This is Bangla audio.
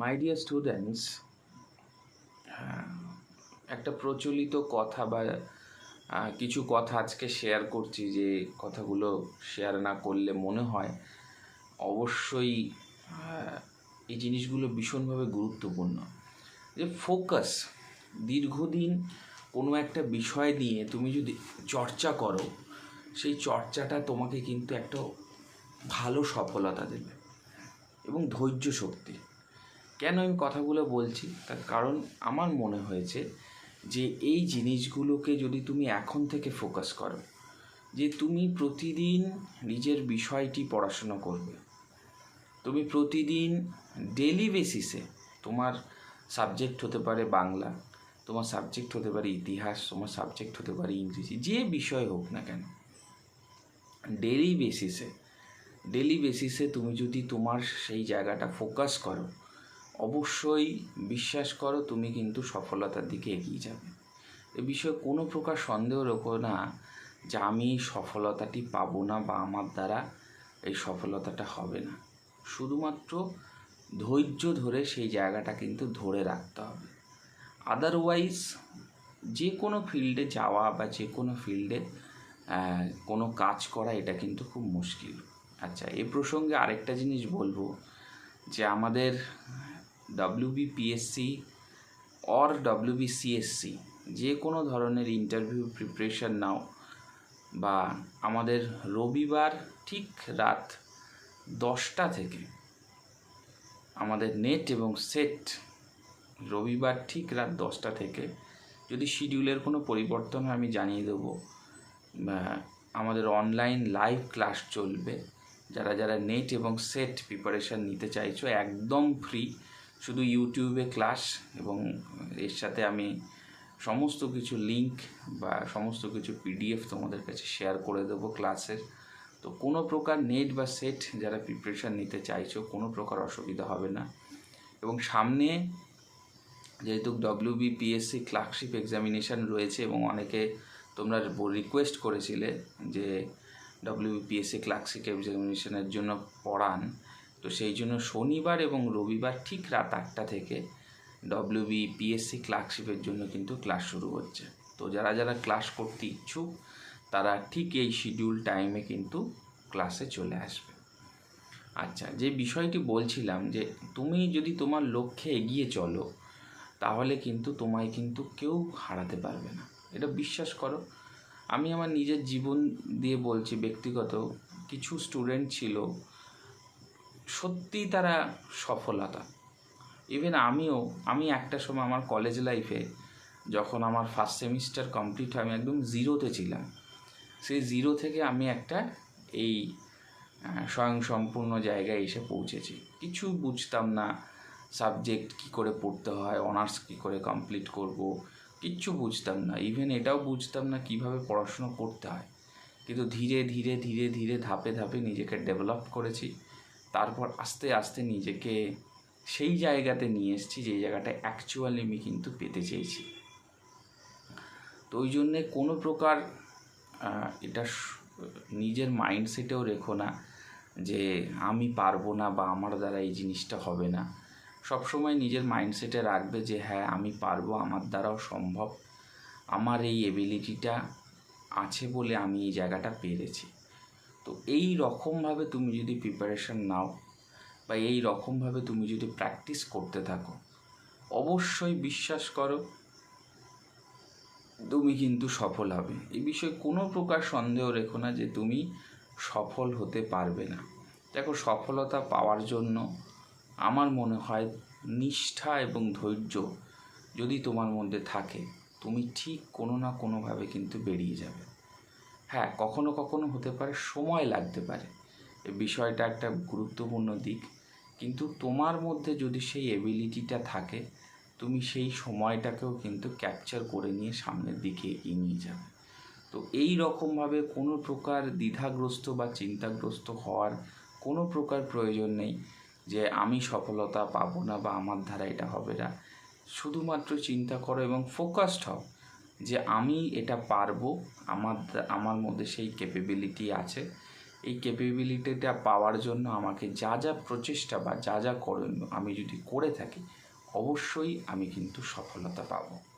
মাই ডিয়ার স্টুডেন্টস একটা প্রচলিত কথা বা কিছু কথা আজকে শেয়ার করছি যে কথাগুলো শেয়ার না করলে মনে হয় অবশ্যই এই জিনিসগুলো ভীষণভাবে গুরুত্বপূর্ণ। যে ফোকাস দীর্ঘদিন কোনো একটা বিষয় নিয়ে তুমি যদি চর্চা করো, সেই চর্চাটা তোমাকে কিন্তু একটা ভালো সফলতা দেবে এবং ধৈর্য শক্তি। কেন আমি কথাগুলো বলছি? তার কারণ আমার মনে হয়েছে যে এই জিনিসগুলোকে যদি তুমি এখন থেকে ফোকাস করো, যে তুমি প্রতিদিন নিজের বিষয়টি পড়াশোনা করবে, তুমি প্রতিদিন ডেলি বেসিসে তোমার সাবজেক্ট হতে পারে বাংলা, তোমার সাবজেক্ট হতে পারে ইতিহাস, তোমার সাবজেক্ট হতে পারে ইংরেজি, যে বিষয় হোক না কেন ডেলি বেসিসে ডেলি বেসিসে তুমি যদি তোমার সেই জায়গাটা ফোকাস করো অবশ্যই বিশ্বাস করো, তুমি কিন্তু সফলতার দিকে এগিয়ে যাবে। এ বিষয়ে কোনো প্রকার সন্দেহ রেখো না যে আমি সফলতাটি পাবো না বা আমার দ্বারা এই সফলতাটা হবে না। শুধুমাত্র ধৈর্য ধরে সেই জায়গাটা কিন্তু ধরে রাখতে হবে। আদারওয়াইজ যে কোনো ফিল্ডে যাওয়া বা যে কোনো ফিল্ডে কোনো কাজ করা এটা কিন্তু খুব মুশকিল। আচ্ছা এ প্রসঙ্গে আরেকটা জিনিস বলব যে আমাদের ডাব্লিউবিপিএসসি অর ডাব্লিউবিসিএসসি যে কোনো ধরনের ইন্টারভিউ প্রিপারেশন নাও বা আমাদের রবিবার ঠিক রাত দশটা থেকে আমাদের নেট এবং সেট রবিবার ঠিক রাত দশটা থেকে যদি শিডিউলের কোনো পরিবর্তন হয় আমি জানিয়ে দেবো। আমাদের অনলাইন লাইভ ক্লাস চলবে। যারা যারা নেট এবং সেট প্রিপারেশান নিতে চাইছো একদম ফ্রি শুধু ইউটিউবে ক্লাস এবং এর সাথে আমি সমস্ত কিছু লিংক বা সমস্ত কিছু পিডিএফ তোমাদের কাছে শেয়ার করে দেবো ক্লাসের তো কোনো প্রকার নেট বা সেট যারা প্রিপারেশান নিতে চাইছো, কোনো প্রকার অসুবিধা হবে না। এবং সামনে যেহেতু ডব্লিউবিপিএসসি ক্লার্কশিপ এক্সামিনেশান রয়েছে এবং অনেকে তোমরা রিকোয়েস্ট করেছিলে যে ডব্লিউবিপিএসসি ক্লার্কশিপ এক্সামিনেশনের জন্য পড়ান তো সেই জন্য শনিবার এবং রবিবার ঠিক রাত আটটা থেকে ডব্লিউবিপিএসসি ক্লার্কশিপের জন্য কিন্তু ক্লাস শুরু হচ্ছে। তো যারা যারা ক্লাস করতে ইচ্ছুক, তারা ঠিক এই শিডিউল টাইমে কিন্তু ক্লাসে চলে আসবে। আচ্ছা যে বিষয়টি বলছিলাম যে তুমি যদি তোমার লক্ষ্যে এগিয়ে চলো, তাহলে কিন্তু তোমায় কিন্তু কেউ হারাতে পারবে না। এটা বিশ্বাস করো। আমি আমার নিজের জীবন দিয়ে বলছি, ব্যক্তিগত কিছু স্টুডেন্ট ছিল সত্যি তারা সফলতা। ইভেন আমিও, আমি একটা সময় আমার কলেজ লাইফে যখন আমার ফার্স্ট সেমিস্টার কমপ্লিট হয়, আমি একদম জিরোতে ছিলাম। সেই জিরো থেকে আমি একটা এই স্বয়ংসম্পূর্ণ জায়গায় এসে পৌঁছেছি। কিছু বুঝতাম না সাবজেক্ট কী করে পড়তে হয় অনার্স কী করে কমপ্লিট করব, কিচ্ছু বুঝতাম না। ইভেন এটাও বুঝতাম না কীভাবে পড়াশুনো করতে হয়। কিন্তু ধীরে ধীরে ধীরে ধীরে ধাপে ধাপে নিজেকে ডেভেলপ করেছি। তারপর আস্তে আস্তে নিজেকে সেই জায়গাতে নিয়ে এসেছি, যে জায়গাটায় অ্যাকচুয়ালি আমি কিন্তু পেতে চেয়েছি। তো ওই জন্যে কোনো প্রকার এটা নিজের মাইন্ডসেটেও রেখো না, যে আমি পারব না বা আমার দ্বারা এই জিনিসটা হবে না। সবসময় নিজের মাইন্ডসেটে রাখবে যে হ্যাঁ আমি পারব, আমার দ্বারাও সম্ভব। আমার এই এবিলিটিটা আছে বলে আমি এই জায়গাটা পেরেছি। তো এই রকমভাবে তুমি যদি প্রিপারেশন নাও বা এই রকমভাবে তুমি যদি প্র্যাকটিস করতে থাকো, অবশ্যই বিশ্বাস করো তুমি কিন্তু সফল হবে। এই বিষয়ে কোনো প্রকার সন্দেহ রেখো না যে তুমি সফল হতে পারবে না। দেখো, সফলতা পাওয়ার জন্য আমার মনে হয় নিষ্ঠা এবং ধৈর্য যদি তোমার মধ্যে থাকে, তুমি ঠিক কোনো না কোনোভাবে কিন্তু বেরিয়ে যাবে। হ্যাঁ কখনো কখনো হতে পারে, সময় লাগতে পারে। বিষয়টা একটা গুরুত্বপূর্ণ দিক। কিন্তু তোমার মধ্যে যদি সেই এবিলিটিটা থাকে, তুমি সেই সময়টাকেও কিন্তু ক্যাপচার করে নিয়ে সামনের দিকে এগিয়ে নিয়ে যাবে। তো এই রকমভাবে কোনো প্রকার দ্বিধাগ্রস্ত বা চিন্তাগ্রস্ত হওয়ার কোনো প্রকার প্রয়োজন নেই যে আমি সফলতা পাবো না বা আমার দ্বারা এটা হবে না। শুধুমাত্র চিন্তা করো এবং ফোকাসড হও। যে আমি এটা পারব, আমার আমার মধ্যে সেই ক্যাপেবিলিটি আছে। এই ক্যাপেবিলিটিটা পাওয়ার জন্য আমাকে যা যা প্রচেষ্টা বা যা যা করণীয় আমি যদি করে থাকি, অবশ্যই আমি কিন্তু সফলতা পাবো।